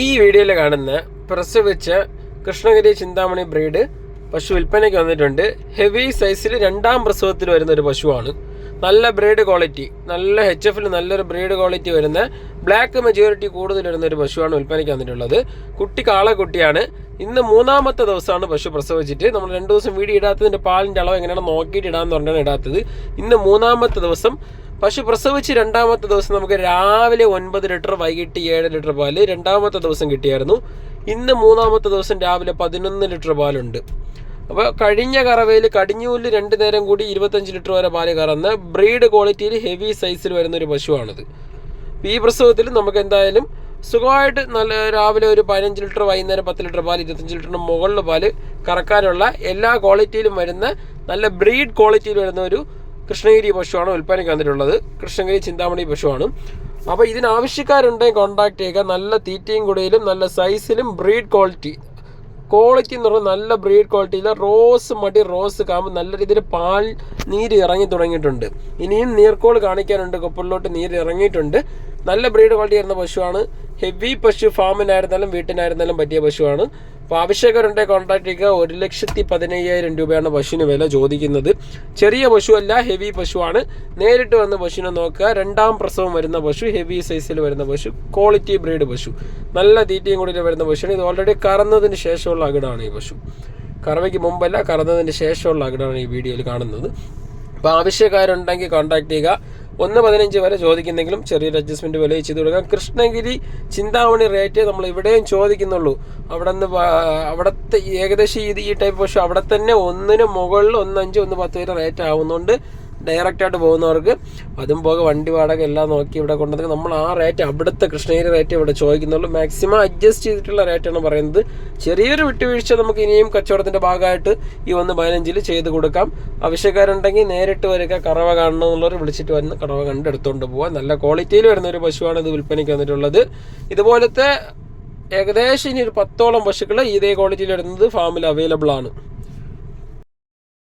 ഈ വീഡിയോയിൽ കാണുന്ന പ്രസവിച്ച കൃഷ്ണഗിരി ചിന്താമണി ബ്രീഡ് പശു വിൽപ്പനയ്ക്ക് വന്നിട്ടുണ്ട്. ഹെവി സൈസിൽ രണ്ടാം പ്രസവത്തിൽ വരുന്ന ഒരു പശുവാണ്. നല്ല ബ്രീഡ് ക്വാളിറ്റി നല്ല എച്ച് എഫിൽ നല്ലൊരു ബ്രീഡ് ക്വാളിറ്റി വരുന്ന ബ്ലാക്ക് മെജോറിറ്റി കൂടുതൽ വരുന്ന ഒരു പശുവാണ് വിൽപ്പനയ്ക്ക് വന്നിട്ടുള്ളത്. കുട്ടി കാളക്കുട്ടിയാണ് ഇന്ന് മൂന്നാമത്തെ ദിവസമാണ് പശു പ്രസവിച്ചിട്ട്. നമ്മൾ രണ്ട് ദിവസം വീടി ഇടാത്തതിന്റെ പാലിന്റെ അളവ് എങ്ങനെയാണ് നോക്കിയിട്ട് ഇടാന്ന് പറഞ്ഞാണ് ഇടാത്തത്. ഇന്ന് മൂന്നാമത്തെ ദിവസം പശു പ്രസവിച്ച് രണ്ടാമത്തെ ദിവസം നമുക്ക് രാവിലെ ഒൻപത് ലിറ്റർ വൈകിട്ട് ഏഴ് ലിറ്റർ പാൽ. രണ്ടാമത്തെ ദിവസം കിട്ടിയായിരുന്നു. ഇന്ന് മൂന്നാമത്തെ ദിവസം രാവിലെ പതിനൊന്ന് ലിറ്റർ പാലുണ്ട്. അപ്പോൾ കഴിഞ്ഞ കറവയിൽ കടിഞ്ഞൂൽ രണ്ട് നേരം കൂടി ഇരുപത്തഞ്ച് ലിറ്റർ വരെ പാൽ കറന്ന് ബ്രീഡ് ക്വാളിറ്റിയിൽ ഹെവി സൈസിൽ വരുന്ന ഒരു പശുവാണിത്. ഈ പ്രസവത്തിൽ നമുക്ക് എന്തായാലും സുഖമായിട്ട് നല്ല രാവിലെ ഒരു പതിനഞ്ച് ലിറ്റർ വൈകുന്നേരം പത്ത് ലിറ്റർ പാൽ ഇരുപത്തഞ്ച് ലിറ്ററിന് മുകളിൽ പാൽ കറക്കാനുള്ള എല്ലാ ക്വാളിറ്റിയിലും വരുന്ന നല്ല ബ്രീഡ് ക്വാളിറ്റിയിൽ വരുന്ന ഒരു കൃഷ്ണഗിരി പശുവാണ് വിൽപ്പനയ്ക്ക് വന്നിട്ടുള്ളത്. കൃഷ്ണഗിരി ചിന്താമണി പശുവാണ്. അപ്പോൾ ഇതിന് ആവശ്യക്കാരുണ്ടെങ്കിൽ കോൺടാക്ട് ചെയ്യുക. നല്ല തീറ്റയും കുടയിലും നല്ല സൈസിലും ബ്രീഡ് ക്വാളിറ്റി ക്വാളിറ്റി എന്ന് പറഞ്ഞാൽ നല്ല ബ്രീഡ് ക്വാളിറ്റിയിൽ റോസ് മടി റോസ് കാമ്പ് നല്ല രീതിയിൽ പാൽ നീര് ഇറങ്ങി തുടങ്ങിയിട്ടുണ്ട്. ഇനിയും നീർക്കോൾ കാണിക്കാനുണ്ട്. കൊപ്പലിലോട്ട് നീര് ഇറങ്ങിയിട്ടുണ്ട്. നല്ല ബ്രീഡ് ക്വാളിറ്റി വരുന്ന പശുവാണ്. ഹെവി പശു ഫാമിനായിരുന്നാലും വീട്ടിനായിരുന്നാലും പറ്റിയ പശുവാണ്. അപ്പോൾ ആവശ്യക്കാരുണ്ടെങ്കിൽ കോൺടാക്ട് ചെയ്യുക. ഒരു ലക്ഷത്തി പതിനയ്യായിരം രൂപയാണ് പശുവിന് വില ചോദിക്കുന്നത്. ചെറിയ പശുവല്ല ഹെവി പശുവാണ്. നേരിട്ട് വന്ന് പശുവിനെ നോക്കുക. രണ്ടാം പ്രസവം വരുന്ന പശു ഹെവി സൈസിൽ വരുന്ന പശു ക്വാളിറ്റി ബ്രീഡ് പശു. നല്ല തീറ്റയും കൂടി വരുന്ന പശുവാണ്. ഇത് ഓൾറെഡി കറന്നതിന് ശേഷമുള്ള അകിടാണ് ഈ പശു. കറവയ്ക്ക് മുമ്പല്ല കറന്നതിന് ശേഷമുള്ള അകിടാണ് ഈ വീഡിയോയിൽ കാണുന്നത്. അപ്പോൾ ആവശ്യക്കാരുണ്ടെങ്കിൽ കോൺടാക്ട് ചെയ്യുക. ഒന്ന് പതിനഞ്ച് വരെ ചോദിക്കുന്നെങ്കിലും ചെറിയൊരു അഡ്ജസ്റ്റ്മെന്റ് വില ചെയ്ത് കൊടുക്കാം. കൃഷ്ണഗിരി ചിന്താമണി റേറ്റ് നമ്മൾ ഇവിടെയും ചോദിക്കുന്നുള്ളൂ. അവിടെ നിന്ന് അവിടുത്തെ ഏകദേശം ഈ ടൈപ്പ് പക്ഷേ അവിടെ തന്നെ ഒന്നിന് മുകളിൽ ഒന്ന് അഞ്ച് ഒന്ന് പത്ത് വരെ റേറ്റ് ആവുന്നുണ്ട്. ഡയറക്റ്റ് ആയിട്ട് പോകുന്നവർക്ക് അതും പോകെ വണ്ടി വാടക എല്ലാം നോക്കി ഇവിടെ കൊണ്ടുവന്ന് നമ്മൾ ആ റേറ്റ് അവിടുത്തെ കൃഷ്ണഗിരി റേറ്റ് ഇവിടെ ചോദിക്കുന്നുള്ളൂ. മാക്സിമം അഡ്ജസ്റ്റ് ചെയ്തിട്ടുള്ള റേറ്റാണ് പറയുന്നത്. ചെറിയൊരു വിട്ടുവീഴ്ച നമുക്ക് ഇനിയും കച്ചവടത്തിന്റെ ഭാഗമായിട്ട് ഈ ഒന്ന് പതിനഞ്ചിൽ ചെയ്ത് കൊടുക്കാം. ആവശ്യക്കാരുണ്ടെങ്കിൽ നേരിട്ട് വരിക കറവ കാണണമെന്നുള്ളവർ വിളിച്ചിട്ട് വന്ന് കറവ കണ്ട് എടുത്തുകൊണ്ട് നല്ല ക്വാളിറ്റിയിൽ വരുന്ന ഒരു പശുവാണ് ഇത് വിൽപ്പനയ്ക്ക് വന്നിട്ടുള്ളത്. ഇതുപോലത്തെ ഏകദേശം ഇനി ഒരു പത്തോളം പശുക്കൾ ഇതേ ക്വാളിറ്റിയിൽ വരുന്നത് ഫാമിൽ അവൈലബിൾ ആണ്.